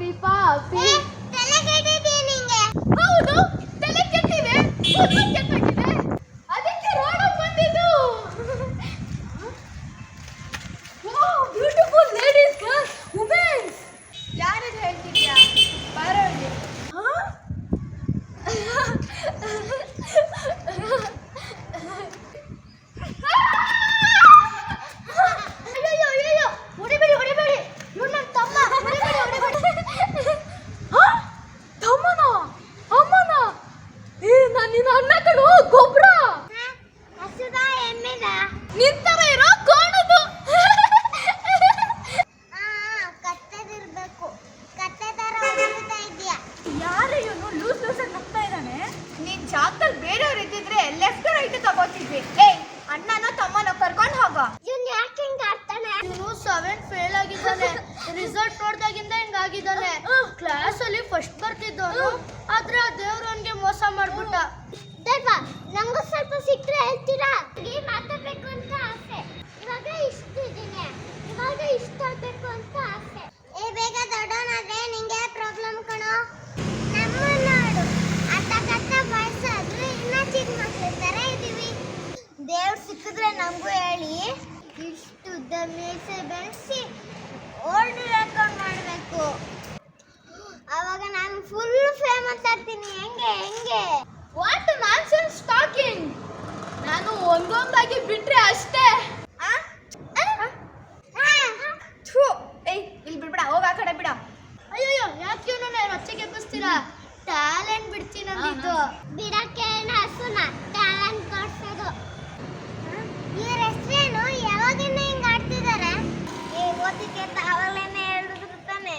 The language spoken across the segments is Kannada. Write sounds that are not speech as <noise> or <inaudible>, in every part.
ಪಾಪಿ ಪಾಪಿ ತಲೆ ಕೆಟ್ಟಿದ್ಯಾ ನಿಂಗೆ ಹೌದು ತಲೆ ಕೆಟ್ಟಿದೆ ಕೂದಲು ಕೆಟ್ಟೋಗಿದೆ ಅದಕ್ಕೆ ರೋಡ್ ಬಂದಿದ್ದು ಬ್ಯೂಟಿಫುಲ್ ಲೇಡೀಸ್ ಗರ್ಲ್ಸ್ ವುಮೆನ್ಸ್ ಯಾರಿದು ಹೇಳ್ತಿದ್ಯಾ ಬಾರೋಳಿ ಅಯ್ಯೋ ಅಯ್ಯೋ ಹೊಡಿಬೇಡಿ ಹೊಡಿಬೇಡಿ ಇವ್ನು ನನ್ನ ತಮ್ಮ ಹೊಡಿಬೇಡಿ ಹೊಡಿಬೇಡಿ ಹಾ? ತಮ್ಮನ ಅಮ್ಮನ ಏ ನಾನು ನಿನ್ನ ಅಣ್ಣ ಕಣೋ ಗೊಬ್ಬರ ಹಸುದ ಎಮ್ಮೆದ ನಿಂತರ ಇರೋ ಕಾಣದು ಆ ಕತ್ತದಿರ್ಬೇಕು ಕತ್ತೆ ತರ ಹೊಡಿತಾ ಇದ್ಯಾ ಯಾರು ಇವನು ಲೂಸ್ ಲೂಸ್ ಆಗಿ ನಗ್ತಾ ಇದ್ದಾನೆ ನೀನ್ ಜಾಗದಲ್ಲಿ ಬೇರೆಯವ್ರು ಇದ್ದಿದ್ರೆ ಲೆಫ್ಟ್ ರೈಟ್ ತಗೋತಿದ್ವಿ ಏಯ್ ಅಣ್ಣನ ತಮ್ಮನ ಕರ್ಕೊಂಡು ಹೋಗ ಇವ್ನು ಯಾಕೆ ಹಿಂಗ್ ಆಡ್ತಾನೆ ಇವನು ಸೆವೆನ್ ಫೇಲ್ ಆಗಿದ್ದಾನೆ ರಿಸಲ್ಟ್ ನೋಡ್ದಾಗಿಂದ ಹಿಂಗಾಗಿದ್ದಾನೆ ಕ್ಲಾಸ್ ಅಲ್ಲಿ ಫಸ್ಟ್ ಬರ್ತಿದ್ದವನು, ಆದ್ರೆ ಆ ದೇವ್ರು ಅವನಿಗೆ ಮೋಸ ಮಾಡ್ಬಿಟ್ಟ. ದೇವಾ ನಂಗೂ ಸ್ವಲ್ಪ ಸಿಕ್ಕರೆ ಹೇಳ್ತೀರಾ? ಈ ಮಾತಾಡ್ಬೇಕು ಅಂತ ಆಸೆ. ಇವಾಗ ಇಷ್ಟ ಇದ್ದೀನಿ. ಇವಾಗ ಇಷ್ಟ ಆಗ್ಬೇಕು ಅಂತ ಆಸೆ. ಏ, ಬೇಗ ದೊಡ್ಡವನಾದ್ರೆ ನಿಂಗೆ ಪ್ರಾಬ್ಲಮ್ ಕಣೋ. ನಮ್ಮ ನೋಡು ಅತ್ತ ಕತ್ತ ವಯಸ್ಸಾದ್ರೂ ಇನ್ನ ಚಿಕ್ಕ ಇದೀವಿ. ದೇವ್ರು ಸಿಕ್ಕಿದ್ರೆ ನಮಗೂ ಹೇಳಿ. ಇಷ್ಟು ಉದ್ದ ಮೀಸೆ ಬೆಳೆಸಿ ಓಲ್ಡ್ ರೆಕಾರ್ಡ್ ಮಾಡಬೇಕು ಅವಾಗ ನಾನು ಫುಲ್ ಫೇಮಸ್ ಆಗ್ತೀನಿ ಹೆಂಗೆ ಹೆಂಗೆ ವಾಟ್ ನಾನ್ಸೆನ್ಸ್ ಟಾಕಿಂಗ್ ನಾನು ಒಂದೊಂದಾಗಿ ಬಿಟ್ರೆ ಅಷ್ಟೇ ಆ? ಆ? ಥು, ಏಯ್ ಇಲ್ಲಿ ಬಿಡ್ಬೇಡ ಹೋಗ ಆ ಕಡೆ ಬಿಡ ಅಯ್ಯಯ್ಯೋ ಯಾಕೆ ಇವನು ರೊಚ್ಚೆಗೆ ಎಬ್ಬಿಸ್ತೀರಾ ಟ್ಯಾಲೆಂಟ್ ಬಿಡ್ತೀನಿ ಅಂದಿದ್ದು ಬಿಡಕ್ಕೆ ಹಸುನ ಟ್ಯಾಲೆಂಟ್ ತೋರ್ಸೋದು ಇವ್ರ ಹೆಸರೇನು ಯಾವಾಗಿಂದ ಹಿಂಗ್ ಆಡ್ತಿದಾರೆ ಏ ಓದಿಕೆ ತಾವಲ್ಲೇನೆ ಹೇಳಿರ್ತಾನೆ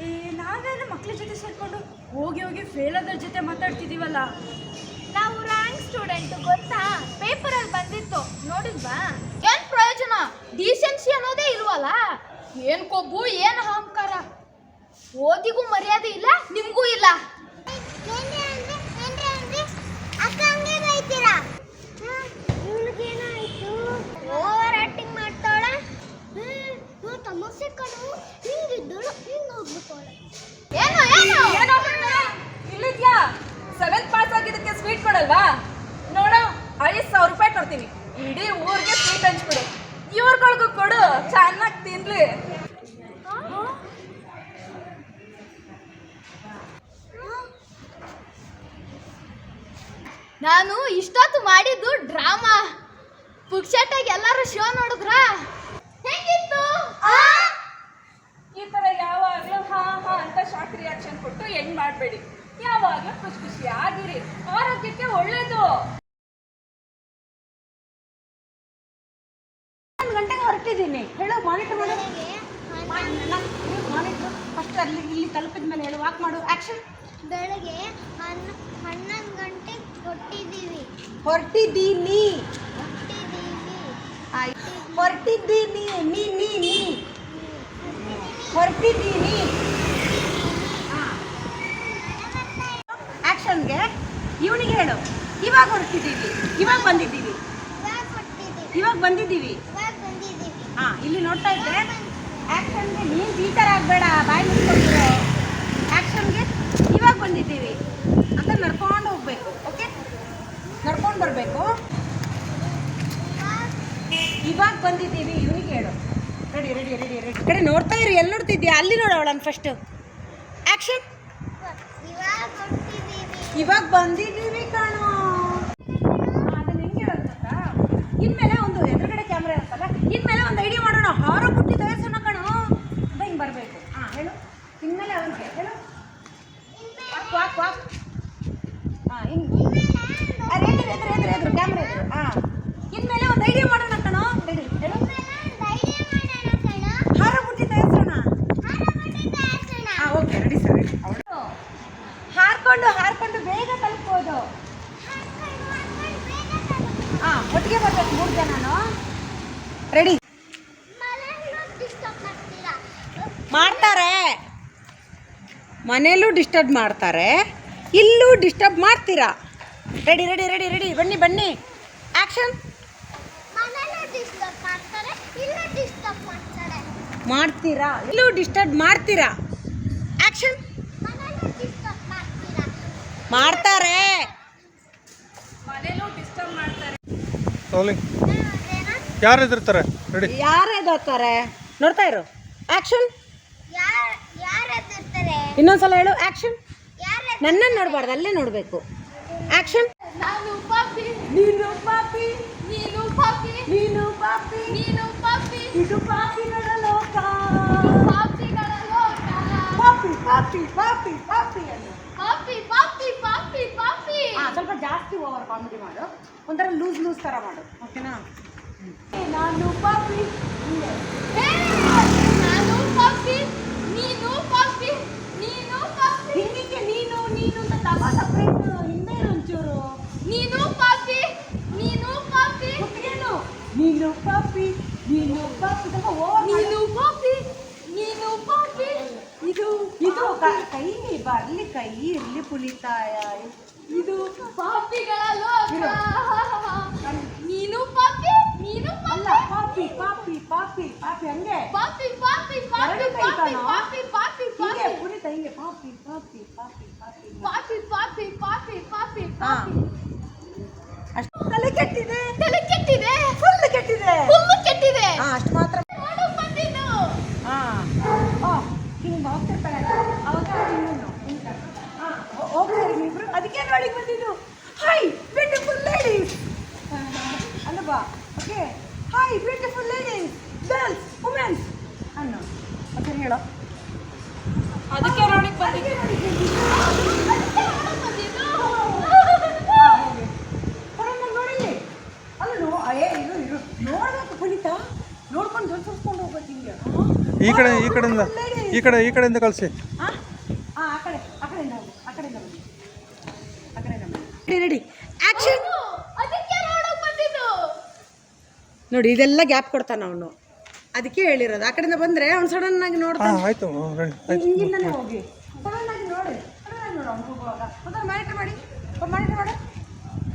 ಏ ನಾವೇನು ಮಕ್ಳ ಜೊತೆ ಸೇರ್ಕೊಂಡು ಹೋಗಿ ಹೋಗಿ ಫೇಲ್ ಆದ್ರ ಜೊತೆ ಮಾತಾಡ್ತಿದ್ದೀವಲ್ಲ ನಾವು ರ್ಯಾಂಕ್ ಸ್ಟೂಡೆಂಟ್ ಗೊತ್ತಾ? ಪೇಪರ್ ಅಲ್ಲಿ ಬಂದಿತ್ತು. ನೋಡಿಲ್ವಾ? ಏನ್ ಪ್ರಯೋಜನ? ಡಿಸೆನ್ಸಿ ಅನ್ನೋದೇ ಇಲ್ವಲ್ಲ? ಏನ್ ಕೊಬ್ಬು ಏನ್ ಅಹಂಕಾರ? ಓದಿಗೂ ಮರ್ಯಾದೆ ಇಲ್ಲ ನಿಮ್ಗೂ ಇಲ್ಲ. ಮಾಡ್ತಾಳೆ. ತಮಾಷೆ ಕಣು. ಹಿಂಗಿದ್ದಳು ಹಿಂಗ್ ಹೋಗ್ಬಿಟ್ಟವಳೆ ಏನು ಏನು? ಇಲ್ಲಿದ್ಯಾ? ಸೆವೆಂತ್ ಪಾಸ್ ಆಗಿದ್ದಕ್ಕೆ ಸ್ವೀಟ್ ಕೊಡಲ್ವಾ? ನೋಡು ಐದು ಸಾವಿರ ರೂಪಾಯಿ ಕೊಡ್ತೀನಿ. ಇಡೀ ಊರಿಗೆ ಸ್ವೀಟ್ ಹಂಚ್ಬಿಡು. ಇವ್ರುಗಳ್ಗೂ ಕೊಡು ಚೆನ್ನಾಗಿ ತಿನ್ಲಿ. ನಾನು ಇಷ್ಟೊತ್ತು ಮಾಡಿದ್ದು ಡ್ರಾಮಾ ಪುಕ್ಷಟಾಗಿ ಎಲ್ಲರೂ ಶೋ ನೋಡಿದ್ರಾ? ಹೆಂಗಿತ್ತು? ಹಾ ಹಾ ಅಂತ ಶಾಕ್ ರಿಯಾಕ್ಷನ್ ಕೊಟ್ಟು ಎಂಡ್ ಮಾಡಬೇಡಿ. ಯಾವಾಗಲೂ ಖುಷಿ ಖುಷಿ ಆಗಿರಿ. ಆರೋಗ್ಯಕ್ಕೆ ಒಳ್ಳೇದು. ಒಂದು ಗಂಟೆಗೆ ಹೊರಟಿದ್ದೀನಿ. ಹೇಳು ಮಾನಿಟರ್ ಮಾಡು. ಮಾನಿಟರ್ ಫಸ್ಟ್ ಅಲ್ಲಿ ಇಲ್ಲಿ ತಲುಪಿದ ಮೇಲೆ ಹೇಳು ವಾಕ್ ಮಾಡು. ಆಕ್ಷನ್ ಬೆಳಗ್ಗೆ ಹನ್ನ ಹನ್ನೊಂದು ಗಂಟೆಗೆ ಕೊಟ್ಟಿದ್ದೀವಿ ಹೊರಟಿದ್ದೀನಿ. ಕೊಟ್ಟಿದ್ದೀವಿ ಹೊರಟಿದ್ದೀನಿ. ನೀ ನೀ ನೀ. ಹೊರಟಿದ್ದೀನಿ. ಆಕ್ಷನ್ಗೆ ಇವನಿಗೆ ಹೇಳು. ಇವಾಗ ಹೊರಟಿದ್ದೀವಿ. ಇವಾಗ ಬಂದಿದ್ದೀವಿ. ಇವಾಗ ಬಂದಿದ್ದೀವಿ. ಹಾ ಇಲ್ಲಿ ನೋಡ್ತಾ ಇದ್ದೆ ಆಕ್ಷನ್ಗೆ ನೀನು ಟೀಚರ್ ಆಗಬೇಡ ಬಾಯಿ ಮುಚ್ಕೊಂಡಿರೋ ಆಕ್ಷನ್ಗೆ ಇವಾಗ ಬಂದಿದ್ದೀವಿ. ಅಂತ ನಡ್ಕೊಂಡು ಹೋಗ್ಬೇಕು ಓಕೆ ನಡ್ಕೊಂಡು ಬರಬೇಕು. ಇವಾಗ ಬಂದಿದ್ದೀವಿ ಇವನಿಗೆ ಹೇಳು. ಕಡೆ ನೋಡ್ತಾ ಇರು ಎಲ್ಲಿ ನೋಡ್ತಿದ್ಯಾ? ಅಲ್ಲಿ ನೋಡು ಅವಳನ್ನು ಫಸ್ಟ್ ಆಕ್ಷನ್ ಇವಾಗ ಬಂದಿದ್ದೀವಿ ಕಣೋ. ಅದನ್ನ ಹೆಂಗೆ ಹೇಳೋದು ಗೊತ್ತಾ? ಇನ್ಮೇಲೆ ಒಂದು ಎದುರುಗಡೆ ಕ್ಯಾಮ್ರಾ ಇರುತ್ತಲ್ಲ ಇನ್ಮೇಲೆ ಒಂದು ಐಡಿಯಾ ಮಾಡೋಣ. ಹಾರೋ ಬುಟ್ಟಿ ತಯಾರಿಸೋಣ ಕಣೋ. ಅಂತ ಹಿಂಗೆ ಬರಬೇಕು. ಹಾಂ ಹೇಳು. ಇನ್ಮೇಲೆ ಅವನಿಗೆ ಹೇಳು. ವಾಕ್ ವಾಕ್ ವಾಕ್ ಹಾಂ ಹಿಂಗೆ. ಎದುರು ಎದುರು ಎದುರು ಎದುರು ಕ್ಯಾಮ್ರಾ ಎದುರು. ಹಾಂ ಇನ್ಮೇಲೆ ಒಂದು ಐಡಿಯಾ ಮಾಡೋಣ ಕಣೋ ರೆಡಿ ಹೇಳು ಹಾರೋ ಬುಟ್ಟಿ ತಯಾರಿಸೋಣ ಹಾಂ ಓಕೆ ರೆಡಿ ಸರ್ ಅವಳು ಹಾರ್ಕೊಂಡು ಹಾರ್ಕೊಂಡು ಬೇಗ ತಲುಪ್ಬೋದು. ಹಾಂ ಒಟ್ಟಿಗೆ ಬರ್ಬೇಕು ಮೂರು ಜನನು ರೆಡಿ ಮಾಡ್ತಾರೆ. ಮನೇಲೂ ಡಿಸ್ಟರ್ಬ್ ಮಾಡ್ತಾರೆ. ಇಲ್ಲೂ ಡಿಸ್ಟರ್ಬ್ ಮಾಡ್ತೀರಾ? ರೆಡಿ ರೆಡಿ ರೆಡಿ ರೆಡಿ ಬನ್ನಿ ಬನ್ನಿ. ಆ್ಯಕ್ಷನ್ ಮಾಡ್ತೀರಾ? ಇಲ್ಲೂ ಡಿಸ್ಟರ್ಬ್ ಮಾಡ್ತೀರಾ? ಆಕ್ಷನ್ ಮಾಡ್ತಾರೆ. ಯಾರು ಎದುರ್ತಾರೆ ರೆಡಿ. ಯಾರು ಎದುರ್ತಾರೆ ನೋಡ್ತಾ ಇರು. ಆಕ್ಷನ್ ಯಾರ್ ಯಾರ್ ಎದ್ದಿರ್ತಾರೆ ಇನ್ನೊಂದ್ಸಲ ಹೇಳು. ಆಕ್ಷನ್ ಯಾರು ನನ್ನನ್ನು ನೋಡಬಾರ್ದು ಅಲ್ಲೇ ನೋಡಬೇಕು. ಆಕ್ಷನ್ ನಾನು ಪಾಪಿ ನೀನು ಪಾಪಿ ನೀನು ಪಾಪಿ ನೀನು ಪಾಪಿ ನೀನು ಪಾಪಿ ಇದು ಪಾಪಿಗಳ ಲೋಕ. ಪಾಪಿಗಳ ಲೋಕ. ಪಾಪಿ ಪಾಪಿ ಪಾಪಿ ಪಾಪಿ ಪಾಪಿ. ಪಾಪಿ ಪಾಪಿ ಪಾಪಿ ಹಾ ಸ್ವಲ್ಪ ಜಾಸ್ತಿ ಓವರ್ ಕಾಮಿಡಿ ಮಾಡು. ಒಂಥರ ಲೂಸ್ ಲೂಸ್ ಥರ ಮಾಡು. ಓಕೆನಾ ನಾನು ಪಾಪಿ ಹೇ, ನಾನು ಪಾಪಿ ನೀನು ಪಾಪಿ ನೀನು ಕಾಫಿ ಹಿಂದಿಗೆ ನೀನು ನೀನು ಅಂತ ತಗೋ ಸಪ್ರೇಟ್ ಹಿಂದೆ ಒಂಚೂರು. ನೀನು ಕಾಫಿ ನೀನು ಗೊತ್ತಿಗೇನು ನೀನು ಪಾಪಿ ನೀನು ಕಾಫಿ ಸ್ವಲ್ಪ ಓವರ್ ನೀನು ಪಾಪಿ ನೀನು ಪಾಪಿ ಇದು ಇದು ಕ- ಬರ್ಲಿ ಕೈ ಇರ್ಲಿ ಪುಲಿತಾಯ. ಇದು ಪಾಪಿಗಳ ಲೋಕ. ನೀನು ಪಾಪಿ ನೀನು ಅಲ್ಲ ಪಾಪಿ. ಪಾಪಿ ಪಾಪಿ ಪಾಪಿ ಹಂಗೆ. ಪಾಪಿ ಪಾಪಿ ಪಾಪಿ ಪಾಪಿ. ಪಾಪಿ ನೀವಿಬ್ರು ಅದಕ್ಕೆ ಬಂದಿದ್ದು ಹಾಯ್ ಬ್ಯೂಟಿಫುಲ್ ಲೇಡೀಸ್ ಅಲ್ಲವಾ okay hi beautiful ladies girls womens ಅನ್ನು ಮತ್ತೆ ಹೇಳೋ? ಅದಕ್ಕೆ ನೋಡಿ ಬಂದಿದ್ದು. ನೋಡಿಲ್ಲಿ. ಅಲ್ಲ ನೋ ಅಯ್ಯೇ ಇದು ಇರು ನೋಡ್ಬೇಕು ಪುನೀತ. ನೋಡ್ಕೊಂಡು ಜೊತೆಸ್ಕೊಂಡು ಹೋಗ್ಬೇಕು ಹಿಂಗೆ. ಈ ಕಡೆ ಈ ಕಡೆಯಿಂದ ಈ ಕಡೆ ಈ ಕಡೆಯಿಂದ ಕಳಿಸಿ ಆ ಆ ಆ ಕಡೆ ಆ ಕಡೆಯಿಂದ ಹೋಗು ಆ ಕಡೆಯಿಂದ ಬನ್ನಿ ಆ ಬನ್ನಿ ರೆಡಿ ಆಕ್ಷನ್ ಅದಕ್ಕೆ ನೋಡು ಇದೆಲ್ಲ ಗ್ಯಾಪ್ ಕೊಡ್ತಾನ ಅವನು. ಅದಕ್ಕೆ ಹೇಳಿರೋದು. ಆ ಕಡೆಯಿಂದ ಬಂದ್ರೆ ಅವ್ನು ಸಡನ್ ಆಗಿ ನೋಡ್ತಾನೆ. ರೆಡಿ ಆಯ್ತು ಹಿಂಗಿಂದನೇ ಹೋಗಿ. ಸಡನ್ ಆಗಿ ನೋಡಿ. ಸಡನ್ ಆಗಿ ನೋಡು ಅವ್ನು ಹೋಗುವಾಗ. ಮೊದಲು ಮಾನಿಟರ್ ಮಾಡಿ. ಮಾನಿಟರ್ ಮಾಡು.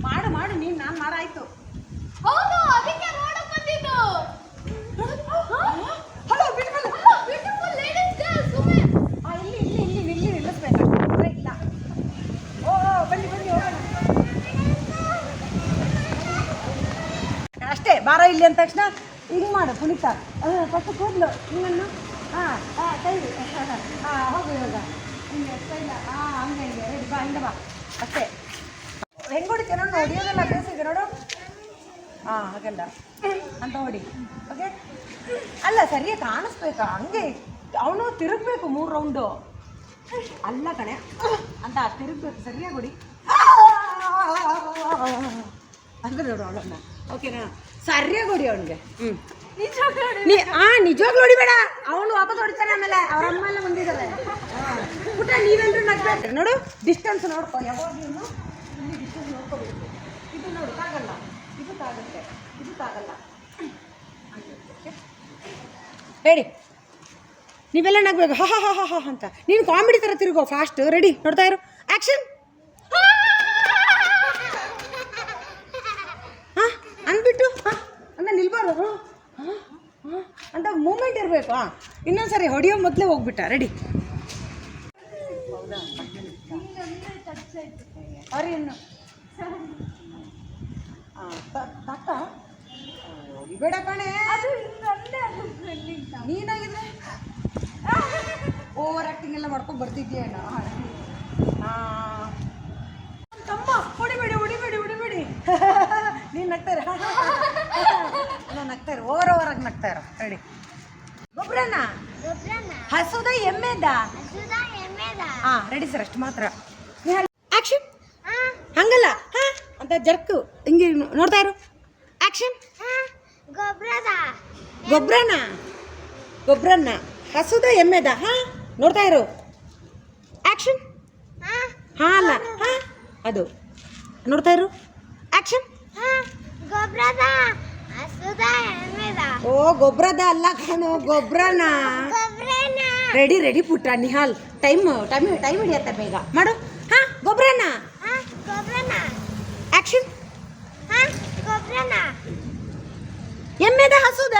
ಮಾಡು ಮಾಡು ನೀನು ನಾನು ಮಾಡಾಯ್ತು ಹೌದು ಅದಕ್ಕೆ ನೋಡು ಬಂದಿದ್ದು ಹಲೋ ಬಿಟ್ಬಿಡು ಬ್ಯೂಟಿಫುಲ್ ಲೇಡೀಸ್ ಗರ್ಲ್ಸ್ ವುಮೆನ್ ಆ, ಇಲ್ಲಿ ಇಲ್ಲಿ ಇಲ್ಲಿ ಇಲ್ಲಿ ನಿಲ್ಲಿಸ್ಬೇಕು ಅಷ್ಟೇ ಇಲ್ಲ ಓ ಓ, ಬನ್ನಿ ಬನ್ನಿ ಹೋಗೋಣ ಅಷ್ಟೇ ಬಾರ ಇಲ್ಲಿ ಅಂದ ತಕ್ಷಣ ಹಿಂಗೆ ಮಾಡು ಪುನೀತ ಫಸ್ಟ್ ಕೂದಲು ಹಿಂಗನ್ನು ಹಾಂ ಹಾಂ ಕೈ ಹಾಂ ಹೋಗು ಇವಾಗ ಹಿಂಗೆ ಇಲ್ಲ ಹಾಂ ಹಂಗೆ ಹಿಂಗೆ ರೆಡಿ ಬಾ ಹಿಂಗೆ ಬಾ ಅಷ್ಟೇ ಹೆಂಗೆ ಹೊಡಿತೀಯ ನೋಡು ಹೊಡಿಯೋದಲ್ಲ ಅಭ್ಯಾಸ ನೋಡು ಹಾಂ ಹಾಗಲ್ಲ ಅಂತ ಹೊಡಿ ಓಕೆ ಅಲ್ಲ ಸರಿಯಾಗಿ ಕಾಣಿಸ್ಬೇಕಾ ಹಂಗೆ ಅವನು ತಿರುಗಬೇಕು ಮೂರು ರೌಂಡು ಅಲ್ಲ ಕಣೆ ಅಂತ ತಿರುಗಬೇಕು ಸರಿಯಾಗಿ ಹೊಡಿ ಅಂದ್ರೆ ನೋಡು ಅವಳನ್ನ ಓಕೆನಾ? ಸರಿಯಾಗಿ ಹೊಡಿ ಅವನಿಗೆ. ಹ್ಞೂ ನೀ ಆ ನಿಜವಾಗ್ಲೂ ಹೊಡಿಬೇಡ ಅವನು ವಾಪಸ್ ಹೊಡಿತಾನೆ ಆಮೇಲೆ ಅವ್ರ ಅಮ್ಮ ಎಲ್ಲ ಬಂದಿದ್ದಾರೆ ಪುಟ್ಟ ನೀವೆಲ್ಲರೂ ನಗ್ಬೇಕು ನೋಡು ಡಿಸ್ಟೆನ್ಸ್ ನೋಡ್ಕೊ. ಯಾವಾಗ್ಲೂ ಇಲ್ಲಿ ಡಿಸ್ಟೆನ್ಸ್ ನೋಡ್ಕೋಬೇಕು. ಇದು ನೋಡು ತಾಗಲ್ಲ. ಇದು ತಾಗುತ್ತೆ. ಇದು ತಾಗಲ್ಲ. ರೆಡಿ ನೀವೆಲ್ಲ ನಗ್ಬೇಕು. ಹಾ ಹಾ ಹಾ ಹಾ ಅಂತ. ನೀನು ಕಾಮಿಡಿ ಥರ ತಿರುಗೋ ಫಾಸ್ಟ್ ರೆಡಿ ನೋಡ್ತಾ ಇರು. ಆ್ಯಕ್ಷನ್ ಹಾಂ ಅಂತ ಮೂಮೆಂಟ್ ಇರಬೇಕು ಹಾಂ ಇನ್ನೊಂದು ಸರಿ ಹೊಡಿಯೋ ಮೊದಲೇ ಹೋಗ್ಬಿಟ್ಟ ರೆಡಿ ಅರಿ ಇನ್ನು. ತಾತ ಹೊಡಿಬೇಡ ಕಣೆ. ನೀನಾಗಿದ್ರೆ? ಓವರ್ ಆ್ಯಕ್ಟಿಂಗ್ ಎಲ್ಲ ಮಾಡ್ಕೊಂಡು ಬರ್ತಿದ್ಯಾ ಹಾಂ. ತಮ್ಮ ಹೊಡಿಬೇಡಿ ಹೊಡಿಬೇಡಿ ಹೊಡಿಬೇಡಿ. <laughs> ನೀನು ನಗ್ತಾರೆ ಅಲ್ಲ ನಗ್ತಾರೆ ಓವರ್ ಓವರ್ ಆಗಿ ನಗ್ತಾರ ರೆಡಿ. ಗೊಬ್ಬರನ ಹಸುದ ಎಮ್ಮೆದ? ಹಾ ರೆಡಿ ಸರ್ ಅಷ್ಟು ಮಾತ್ರ. ಆಕ್ಷನ್ ಹಂಗಲ್ಲ. ಹಾಂ ಅಂತ ಜರ್ಕು. ಹಿಂಗೆ ನೋಡ್ತಾ ಇರು. ಆಕ್ಷನ್ ಗೊಬ್ಬರದ ಗೊಬ್ಬರನ ಗೊಬ್ಬರನ್ನ ಹಸುದ ಎಮ್ಮೆದ? ಹಾ ನೋಡ್ತಾ ಇರು. ಆ್ಯಕ್ಷನ್ ಹಾ. ಹಾಂ ಅಲ್ಲ. ಹಾ ಅದು. ನೋಡ್ತಾ ಇರು. ಆ್ಯಕ್ಷನ್ ಓ ಗೊಬ್ಬರದ ಅಲ್ಲ ಕಣೋ ಗೊಬ್ಬರನ ರೆಡಿ ರೆಡಿ ಪುಟ್ಟ ನಿಹಾಲ್. ಟೈಮ್ ಟೈಮ್ ಟೈಮ್ ಹಿಡಿಯತ್ತೆ ಬೇಗ. ಮಾಡು. ಹಾಂ ಗೊಬ್ಬರನ ಆಕ್ಷನ್ ಎಮ್ಮೆದ ಹಸುದ?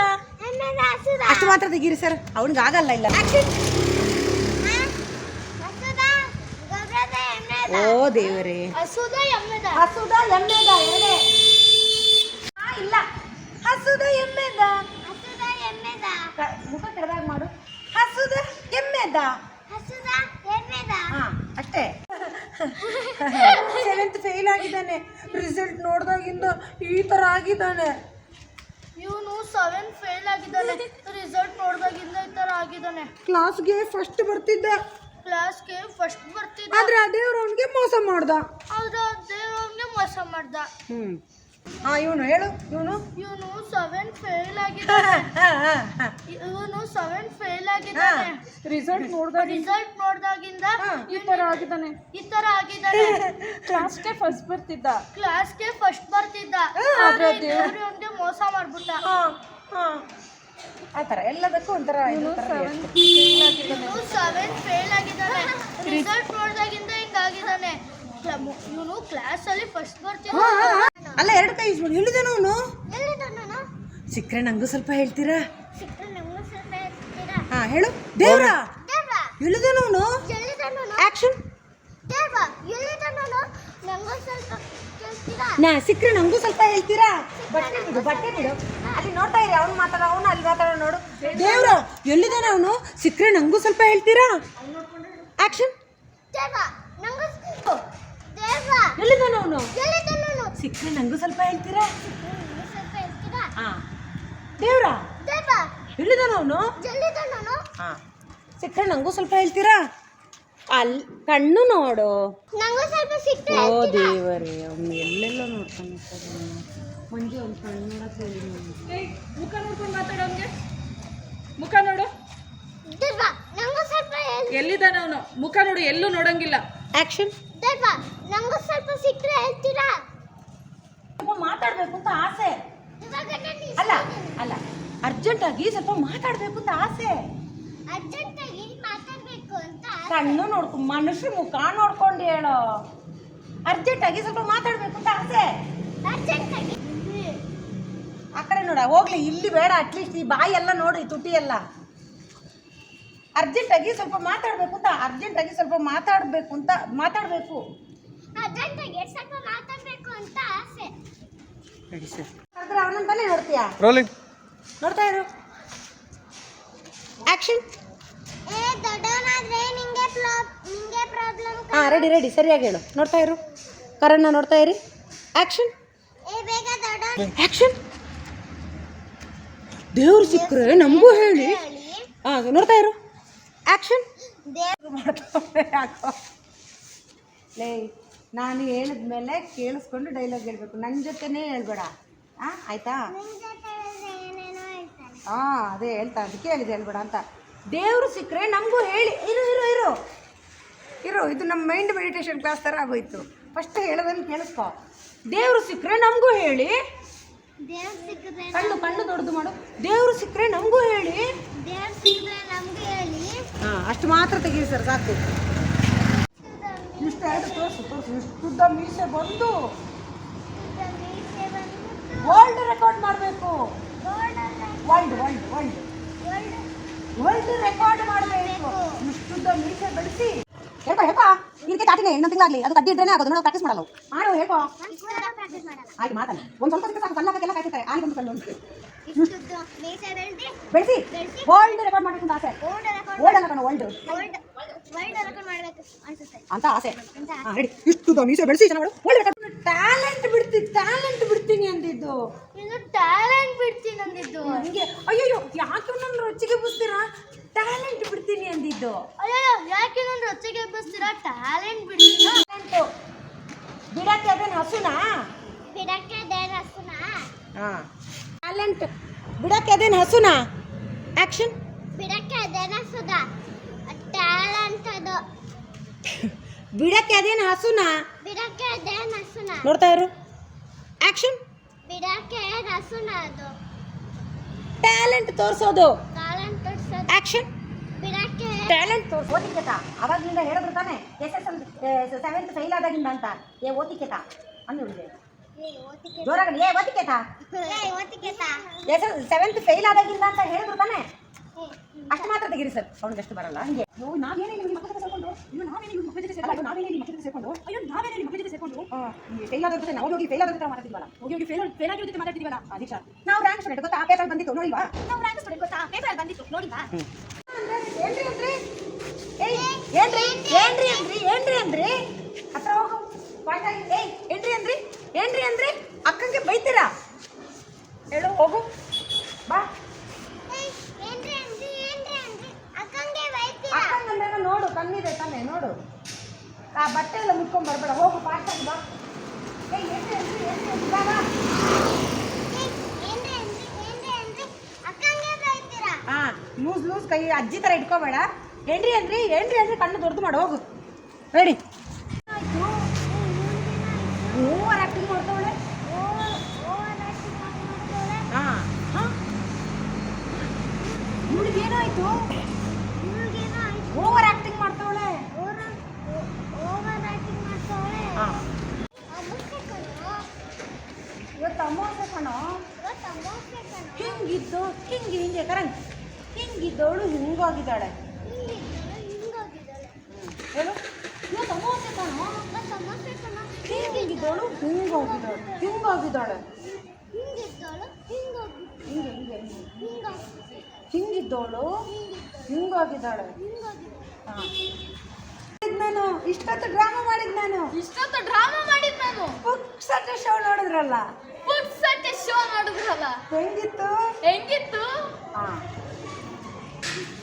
ಅಷ್ಟು ಮಾತ್ರ ತೆಗೀರಿ ಸರ್. ಅವನಿಗೆ ಆಗಲ್ಲ ಇಲ್ಲ. ಆಕ್ಷನ್ ಓ ದೇವರೇ. ಹಸುದ ಎಮ್ಮೆದ. ಹಸುದ ಎಮ್ಮೆದ ಎರಡೇ ಇಲ್ಲ. ಹಸುದ ಎಮ್ಮೆದ? ಹಸುದ ಎಮ್ಮೆದ. ಕ- ಮುಖ ಕೆಳದಾಗ ಮಾಡು. ಹಸುದ ಎಮ್ಮೆದ? ಹಸುದ ಎಮ್ಮೆದ. ಹಾ ಅಷ್ಟೇ. ಸೆವೆಂತ್ ಫೇಲ್ ಆಗಿದ್ದಾನೆ. ರಿಸಲ್ಟ್ ನೋಡಿದಾಗಿಂದ ಈ ತರ ಆಗಿದ್ದಾನೆ. ಇವನು ಸೆವೆನ್ ಫೇಲ್ ಆಗಿದ್ದಾನೆ. ರಿಸಲ್ಟ್ ನೋಡಿದಾಗಿಂದ ಈ ತರ ಆಗಿದ್ದಾನೆ. ಕ್ಲಾಸ್ಗೆ ಫಸ್ಟ್ ಬರ್ತಿದ್ದ. ಕ್ಲಾಸ್ಗೆ ಫಸ್ಟ್ ಬರ್ತಿದ್ದ. ಆದ್ರೆ ಅದೇ ಅವನಿಗೆ ಮೋಸ ಮಾಡ್ದ. ಆದ್ರೆ ಅವನಿಗೆ ಮೋಸ ಮಾಡ್ದ. ಹ್ಮ್. ಹಾ ಇವನು ಹೇಳು ಇವನು? ಇವನು ಸೆವೆನ್ ಫೇಲ್ ಆಗಿದ್ದಾನೆ. ಇವನು ಸೆವೆನ್ ಫೇಲ್ ಆಗಿದ್ದಾನೆ. ರಿಸಲ್ಟ್ ನೋಡಿದಾಗ ರಿಸಲ್ಟ್ ನೋಡ್ದಾಗಿಂದ ಈ ತರ ಆಗಿದ್ದಾನೆ. ಈ ತರ ಆಗಿದ್ದಾನೆ. ಕ್ಲಾಸ್ಗೆ ಫಸ್ಟ್ ಬರ್ತಿದ್ದ. ಕ್ಲಾಸ್ಗೆ ಫಸ್ಟ್ ಬರ್ತಿದ್ದ. ಆದ್ರೆ ದೇವರು ಅವನಿಗೆ ಮೋಸ ಮಾಡ್ಬಿಟ್ಟ. ಹಾ ಹಾ. ಆ ತರ ಎಲ್ಲದಕ್ಕೂ ಒಂಥರ. ಇವನು ಸೆವೆನ್ ಫೇಲ್ ಆಗಿದ್ದಾನೆ. ರಿಸಲ್ಟ್ ನೋಡ್ದಾಗಿಂದ ಹಿಂಗಾಗಿದ್ದಾನೆ. ಇವನು ಕ್ಲಾಸ್ ಅಲ್ಲಿ ಫಸ್ಟ್ ಬರ್ತಿದ್ದ. ಅಲ್ಲ ಎರಡು ಕೈ ಯೂಸ್ ಮಾಡಿ ಎಲ್ಲಿದೆ ನಾನು ಸಿಕ್ಕರೆ ನಂಗೂ ಸ್ವಲ್ಪ ಹೇಳ್ತೀರಾ? ಹಾ ಹೇಳು. ದೇವ್ರ? ಎಲ್ಲಿದೆ ನಾನು ಆಕ್ಷನ್. ನಾ ಸಿಕ್ಕರೆ ನಂಗೂ ಸ್ವಲ್ಪ ಹೇಳ್ತೀರಾ? ಬಟ್ಟೆ ಬಿಡು ಬಟ್ಟೆ ಬಿಡು ಅಲ್ಲಿ ನೋಡ್ತಾ ಇರಿ ಅವ್ನು ಮಾತಾಡ ಅವನು ಅಲ್ಲಿ ಮಾತಾಡ ನೋಡು. ದೇವ್ರ ಎಲ್ಲಿದ್ದಾನೆ ಅವನು? ಸಿಕ್ಕರೆ ನಂಗೂ ಸ್ವಲ್ಪ ಹೇಳ್ತೀರಾ? ಆಕ್ಷನ್. ಎಲ್ಲಿದ್ದಾನೆ ಅವನು? ಸಿಕ್ಕರೆ ನಂಗೂ ಸ್ವಲ್ಪ ಹೇಳ್ತೀರಾ? ಹಾ. ದೇವ್ರ? ದೇವ ಎಲ್ಲಿದ್ದಾನೆ ಅವನು? ಹಾ. ಸಿಕ್ಕರೆ ನಂಗೂ ಸ್ವಲ್ಪ ಹೇಳ್ತೀರಾ? ಅಲ್ಲಿ ಕಣ್ಣು ನೋಡು. ನಂಗೂ ಸ್ವಲ್ಪ ಸಿಕ್ಕರೆ ಓ ದೇವರೇ ಅವ್ನು ಎಲ್ಲೆಲ್ಲ ನೋಡ್ತಾನೆ ಮಂಜು ಅವ್ನು ಕಣ್ಣು ನೋಡಕ್ಕೆ ಹೇಳಿ ಮುಖ ನೋಡ್ಕೊಂಡು ಮಾತಾಡೋಂಗೆ ಮುಖ ನೋಡು. ಎಲ್ಲಿದ್ದಾನೆ ಅವನು? ಮುಖ ನೋಡು ಎಲ್ಲೂ ನೋಡಂಗಿಲ್ಲ. ಆಕ್ಷನ್ ನಂಗೂ ಸ್ವಲ್ಪ ಸಿಕ್ಕರೆ ಆಸೆ. ಅಲ್ಲ ಅಲ್ಲ ಅರ್ಜೆಂಟಾಗಿ ಸ್ವಲ್ಪ ಮಾತಾಡ್ಬೇಕು ಅಂತ ಆಸೆ. ಅರ್ಜೆಂಟಾಗಿ ಮಾತಾಡ್ಬೇಕು ಅಂತ ಕಣ್ಣು ನೋಡ್ಕೊ, ಮನುಷ್ಯ ಮುಖ ನೋಡ್ಕೊಂಡು ಹೇಳೋ. ಅರ್ಜೆಂಟಾಗಿ ಸ್ವಲ್ಪ ಮಾತಾಡ್ಬೇಕು ಅಂತ ಆಸೆ. ಅರ್ಜೆಂಟಾಗಿ ಆ ಕಡೆ ನೋಡ, ಹೋಗ್ಲಿ, ಇಲ್ಲಿ ಬೇಡ ಅಟ್ಲೀಸ್ಟ್ ಈ ಬಾಯಿ ಎಲ್ಲ ನೋಡ್ರಿ ತುಟಿ ಎಲ್ಲ. ಅರ್ಜೆಂಟಾಗಿ ಸ್ವಲ್ಪ ಮಾತಾಡ್ಬೇಕು ಅಂತ ಅರ್ಜೆಂಟಾಗಿ ಸ್ವಲ್ಪ ಮಾತಾಡಬೇಕು ಅಂತ, ಮಾತಾಡಬೇಕು. ಅರ್ಜೆಂಟಾಗಿ ಸ್ವಲ್ಪ ಮಾತಾಡ್ಬೇಕು ಅಂತ ಆಸೆ. Ready sir. ಅವನನ್ನ ತಾನೇ ನೋಡ್ತೀಯಾ? ರೋಲಿಂಗ್ ನೋಡ್ತಾ ಇರು. ಪ್ರಾಬ್ಲಮ್ ಹಾಂ ರೆಡಿ ರೆಡಿ ಸರಿಯಾಗಿ ಹೇಳು. ನೋಡ್ತಾ ಇರು. ಕರಣ್ಣ ನೋಡ್ತಾ ಇರಿ. ಆಕ್ಷನ್ ಏ ಬೇಗ ದೊಡ್ಡ ಆಕ್ಷನ್ ದೇವ್ರು ಸಿಕ್ಕರೆ ನಮಗೂ ಹೇಳಿ. ಹಾಂ ನೋಡ್ತಾ ಇರು. ಆಕ್ಷನ್ ದೇವ್ <laughs> ಯಾಕೋ. ಲೇ ನಾನು ಹೇಳಿದ್ಮೇಲೆ ಕೇಳಿಸ್ಕೊಂಡು ಡೈಲಾಗ್ ಹೇಳಬೇಕು. ನನ್ನ ಜೊತೆನೇ ಹೇಳ್ಬೇಡ. ಹಾಂ ಆಯ್ತಾ? ಹಾಂ ಅದೇ ಹೇಳ್ತಾ ಅದಕ್ಕೆ ಹೇಳಿದೆ ಹೇಳ್ಬೇಡ ಅಂತ. ದೇವರು ಸಿಕ್ಕರೆ ನಮಗೂ ಹೇಳಿ. ಇರು ಇರು ಇರು. ಇರು ಇದು ನಮ್ಮ ಮೈಂಡ್ ಮೆಡಿಟೇಷನ್ ಕ್ಲಾಸ್ ಥರ ಆಗೋಯ್ತು. ಫಸ್ಟ್ ಹೇಳೋದನ್ನು ಕೇಳಿಸ್ಕೊ. ದೇವರು ಸಿಕ್ಕರೆ ನಮಗೂ ಹೇಳಿ. ಕಣ್ಣು ಕಣ್ಣು ದೊಡ್ಡದು ಮಾಡು. ದೇವರು ಸಿಕ್ಕರೆ ನಮ್ಗೆ ಹೇಳಿ. ಹಾಂ ಅಷ್ಟು ಮಾತ್ರ ತೆಗೀರಿ ಸರ್ ಸಾಕು. ಇಷ್ಟು ಎರಡು ತೋರಿಸು ತೋರಿಸು. ಇಷ್ಟುದ್ದ ಮೀಸೆ ಬಂದು ವರ್ಲ್ಡ್ ರೆಕಾರ್ಡ್ ಮಾಡಬೇಕು. World world world world record ಮಾಡಬೇಕು. ಇಷ್ಟುದ್ದ ಮೀಸೆ ಬೆಳೆಸಿ. ಹೇಳ್ಕೊ ಹೇಳ್ಕೊ. ಇದಕ್ಕೆ ತಾಟಿನೇ ಇನ್ನೊಂದು ತಿಂಗಳಾಗಲಿ. ಅದು ಕಡ್ಡಿ ಇದ್ರೇನೆ ಆಗೋದು. ನಾವು ಪ್ರಾಕ್ಟೀಸ್ ಮಾಡಲ್ಲ ಮಾಡು ಹೇಳ್ಕೊ. ಪ್ರಾಕ್ಟೀಸ್ ಮಾಡಲ್ಲ ಆಯ್ತು ಮಾತಾಡ ಒಂದು ಸ್ವಲ್ಪ ದಿವಸ ಸಾಕು ಕಲ್ಲಾಗಕ್ಕೆಲ್ಲ ಕಾಯ್ತಿರ್ತಾರೆ. ಆಗಿ ಬಂದು ಕಲ್ಲು ಬೆಳೆಸಿ. ಬೆಳ್ಸಿ. ವರ್ಲ್ಡ್ ರೆಕಾರ್ಡ್ ಮಾಡಬೇಕು ಅಂತ ಆಸೆ. ವರ್ಲ್ಡ್ ಅಲ್ಲ ಕಣ ವರ್ಲ್ಡ್ ಅಂತ ಆಸೆ. ರೆಡಿ ಇಷ್ಟು ಮೀಸೆ ಬೆಳೆಸಿ ಚೆನ್ನಾಗಿ ವರ್ಲ್ಡ್ ರೆಕಾರ್ಡ್ ಟ್ಯಾಲೆಂಟ್ ಬಿಡ್ತೀನಿ ಟ್ಯಾಲೆಂಟ್ ಬಿಡ್ತೀನಿ ಅಂದಿದ್ದು. ಟ್ಯಾಲೆಂಟ್ ಬಿಡ್ತೀನಿ ಅಂದಿದ್ದು. ನನಗೆ ಅಯ್ಯಯ್ಯೋ ಯಾಕೆ ನನ್ನ ರೊಚ್ಚಿಗೆ ಬುಸ್ತೀರಾ? ಟ್ಯಾಲೆಂಟ್ ಬಿಡ್ತೀನಿ ಅಂದಿದ್ದು. ಅಯ್ಯೋ ಯಾಕೆ ನಾನು ರೊಚ್ಚಿಗೆ ಎಬ್ಬಿಸ್ತೀರಾ ಟ್ಯಾಲೆಂಟ್ ಬಿಡ್ತೀರಾ ಟ್ಯಾಲೆಂಟು ಬಿಡಕ್ಕೆ ಅದೇನು ಹಸುನಾ ಬಿಡಕ್ಕೆ ಅದೇನು ಹಸುನಾ ಹಾಂ. ಟ್ಯಾಲೆಂಟ್ ಬಿಡಕ್ಕೆ ಅದೇನು ಹಸುನಾ ಆ್ಯಕ್ಷನ್ ಬಿಡಕ್ಕೆ ಅದೇನು ಟ್ಯಾಲೆಂಟ್ ಅದು. ಬಿಡಕ್ಕೆ ಅದೇನು ಹಸುನಾ ಬಿಡಕ್ಕೆ ಅದೇನು ಹಸುನಾ ನೋಡ್ತಾ ಇರು. ಆ್ಯಕ್ಷನ್ ಬಿಡಕ್ಕೆ ಹಸುನಾ ಅದು. ಟ್ಯಾಲೆಂಟ್ ತೋರ್ಸೋದು. ಆ್ಯಕ್ಷನ್ ಬಿಡಕ್ಕೆ ಟ್ಯಾಲೆಂಟ್ ತೋರಿಸ್ ಓದಿಕೆತ ಅವಾಗಿಂದ ಹೇಳಿದ್ರು ತಾನೆ S S L seventh fail ಆದಾಗಿಂದ ಅಂತ. ಏ ಓದಿಕೆತ ಅಂದು ಏ, ಓದಿಕೆ ಜೋರಾಗಲಿ ಏ ಓದಿಕೆತ ಏ, ಓದಿಕೆತ ಎಸ್ ಎಲ್ ಸೆವೆಂತ್ ಫೈಲ್ ಆದಾಗಿಂದ ಅಂತ ಹೇಳಿದ್ರು ತಾನೆ ಅಷ್ಟು ಮಾತ್ರ ತೆಗೀರಿ ಸರ್. ಅವ್ನಿಗೆ ಅಷ್ಟು ಬರಲ್ಲ. ಹಂಗೆ. ಅಯ್ಯೋ ನಾವೇನೇ ನಿಮ್ಮ ಮಕ್ಕಳ ಜೊತೆ ಸೇರ್ಕೊಂಡು? ಅಯ್ಯೋ ನಾವೇನೇ ನಿಮ್ಮ ಮಕ್ಕಳ ಜೊತೆ ಸೇರ್ಕೊಂಡು? ನಾವೇನೇ ನಿಮ್ಮ ಮಕ್ಕಳ ಜೊತೆ ಸೇರ್ಕೊಂಡು? ಅಯ್ಯೋ ನಾವೇನೇ ನಿಮ್ಮ ಮಕ್ಕಳ ಜೊತೆ ಸೇರ್ಕೊಂಡು? ಫೇಲ್ ಆದ ಜೊತೆ ನಾವು ಹೋಗಿ ಫೇಲ್ ಆದ ಜೊತೆ ಮಾತಾಡ್ತಿದ್ವಲ್ಲ? ಹೋಗಿ ಹೋಗಿ ಫೇಲ್ ಫೇಲ್ ಆಗಿರೋ ಜೊತೆ ಮಾತಾಡ್ತಿದ್ವಲ್ಲ? ನಾವು ರ್ಯಾಂಕ್ ಸ್ಟೂಡೆಂಟ್ ಗೊತ್ತಾ? ಪೇಪರ್ ಬಂದಿತ್ತು ನೋಡಿಲ್ವಾ? ನಾವು ರ್ಯಾಂಕ್ ಸ್ಟೂಡೆಂಟ್ ಗೊತ್ತಾ? ಪೇಪರ್ ಬಂದಿತ್ತು ನೋಡಿವಾ ಏನ್ರಿ ಅಂದ್ರಿ? ಏನ್ರಿ ಏನ್ರಿ ಅಂದ್ರಿ? ಏನ್ರಿ ಅಂದ್ರಿ? ಹತ್ರ ಹೋಗು. ಪಾಠ ಏಯ್ ಏನ್ರಿ ಅಂದ್ರಿ? ಏನ್ರಿ ಅಂದ್ರಿ? ಅಕ್ಕಂಗೆ ಬೈತೀರಾ? ಹೇಳು ಹೋಗು. ಬಾ ಏಯ್, ಏನ್ರಿ ಅಂದ್ರಿ ಏನ್ರಿ ಅಂದ್ರಿ ಅಕ್ಕಂಗೆ ಬೈತೀರಾ ನೋಡು ತಾನೆ, ನೋಡು. ಆ ಬಟ್ಟೆ ಎಲ್ಲ ಮುಟ್ಕೊಂಡ್ ಬರಬೇಡ, ಹೋಗು ಪಾಠ ಬಾ. ಏನ್ರಿ ಏನ್ರಿ ಏನ್ರಿ ಏನ್ರಿ ಹಾ ಲೂಸ್ ಲೂಸ್ ಕೈ, ಅಜ್ಜಿ ಥರ ಇಟ್ಕೋಬೇಡ. ಏನ್ರಿ ಅಂದ್ರಿ ಏನ್ರಿ ಅಂದ್ರೆ ಕಣ್ಣು ದೊಡ್ಡದು ಮಾಡು, ಹೋಗು. ರೆಡಿ ಓವರ್ ಆಕ್ಟಿಂಗ್ ಮಾಡ್ತಾವಳೆ. ಹಾ. ಹಾ ಏನಾಯ್ತು ಓವರ್ ಆಕ್ಟಿಂಗ್ ಮಾಡ್ತಾವಳೆ ಹಾ ಇವತ್ತು ಅಮಾವಾಸ್ಯೆ ಕಣೋ ಹಿಂಗಿದ್ದು ಹಿಂಗೆ ಹಿಂಗೆ ಕರಣ್ ಹಿಂಗಿದ್ದವಳು ಹಿಂಗೋಗಿದ್ದಾಳೆ. ಹೇಳು. ಹಿಂಗಿದ್ದವಳು ಹಿಂಗೋಗಿದ್ದಾಳೆ. ಹಿಂಗೋಗಿದ್ದಾಳೆ. ಹಿಂಗೆ ಹಿಂಗೆ ಹಿಂಗೆ. ಹಿಂಗಿದ್ದವಳು ಹಿಂಗೋಗಿದ್ದಾಳೆ. ಹಾ. ನಾನು. ಇಷ್ಟೊತ್ತು ಡ್ರಾಮಾ ಮಾಡಿದ್ ನಾನು. ಇಷ್ಟೊತ್ತು ಡ್ರಾಮಾ ಮಾಡಿದ್ ನಾನು. ಪುಕ್ಸಟ್ಟೆ ಶೋ ನೋಡಿದ್ರಲ್ಲ. ಪುಕ್ಸಟ್ಟೆ ಶೋ ನೋಡಿದ್ರಲ್ಲ. ಹೆಂಗಿತ್ತು? ಹೆಂಗಿತ್ತು? ಹಾ.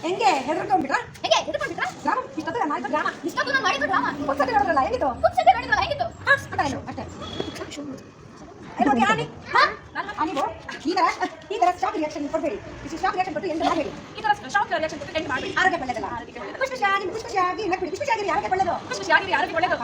ಹೆಂಗೆ ಹೆದರ್ಕೊಂಡ್ಬಿಟ್ರಾ? ಹೆಂಗೆ ಎದ್ಕೊಂಡ್ಬಿಟ್ರಾ ಡ್ರಾಮಾ ಇಷ್ಟೊತ್ತು ನಾನು ಡ್ರಾಮಾ ಇಷ್ಟೊತ್ತು ನಾನು ಮಾಡಿದ್ದು ಡ್ರಾಮಾ ನೋಡಿದ್ರಲ್ಲ ಹೆಂಗಿತ್ತು? ಪುಟ್ಸಟ್ಟೆ ನೋಡಿದ್ರಲ್ಲ ಹೆಂಗಿತ್ತು? ಹಾ ಅಷ್ಟೇ ಏನು ಅಷ್ಟೇ ಎಲ್ಲ ಹೋಗಿ ಆನಿ. ಆನಿಗೋ ಈ ಥರ ಈ ಥರ ಶಾಕ್ ರಿಯಾಕ್ಷನ್ ಕೊಡಬೇಡಿ. ಇಷ್ಟು ಶಾಕ್ ರಿಯಾಕ್ಷನ್ ಕೊಟ್ಟು ಎಂತ ಮಾಡಬೇಡಿ. ಈ ಶಾಕ್ ರಿಯಾಕ್ಷನ್ ಕೊಟ್ಟು ಆರೋಗ್ಯ ಬೆಳೆದಲ್ಲ ಖುಷಿ ಖುಷಿಯಾಗಿ ಖುಷಿ ಖುಷಿಯಾಗಿ ಖುಷಿ ಆರೋಗ್ಯ ಒಳ್ಳೆದು ಖುಷಿ ಖುಷಿಯಾಗಿರಿ ಆರೋಗ್ಯ ಒಳ್ಳೇದು